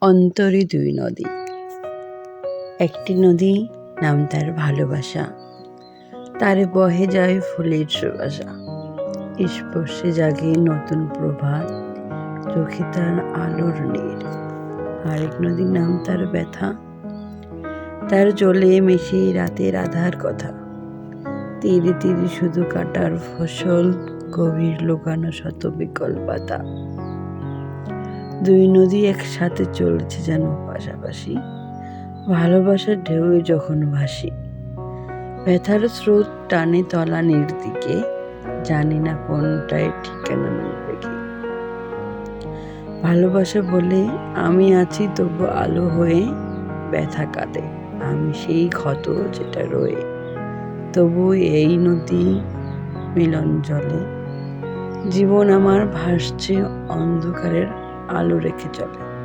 অন্তরে দুই নদী। একটি নদী, নাম তার ভালোবাসা। তার বহে যায় ফুলের সুবাসা। স্পর্শে জাগে নতুন প্রভাত। চোখে তার আলোর নীর আরেক নদীর নাম তার ব্যথা। তার জলে মিশে রাতের আধার কথা। তীরে তীরে শুধু কাটার ফসল, গভীর লোকানো শত বিকল পাতা দুই নদী একসাথে চলছে যেন পাশাপাশি। ভালোবাসার ঢেউয়ে যখন ভাসি, ব্যথার স্রোত টানে তলানির দিকে, জানি না কোনটায় ঠিকানা মিলবে কি। ভালোবাসা বলে আমি আছি, তবু আলো হয়ে ব্যথা কাঁদে, আমি সেই ক্ষত যেটা রয়ে। তবু এই নদী মিলন জলে, জীবন আমার ভাসছে অন্ধকারের আলো রেখে চলে।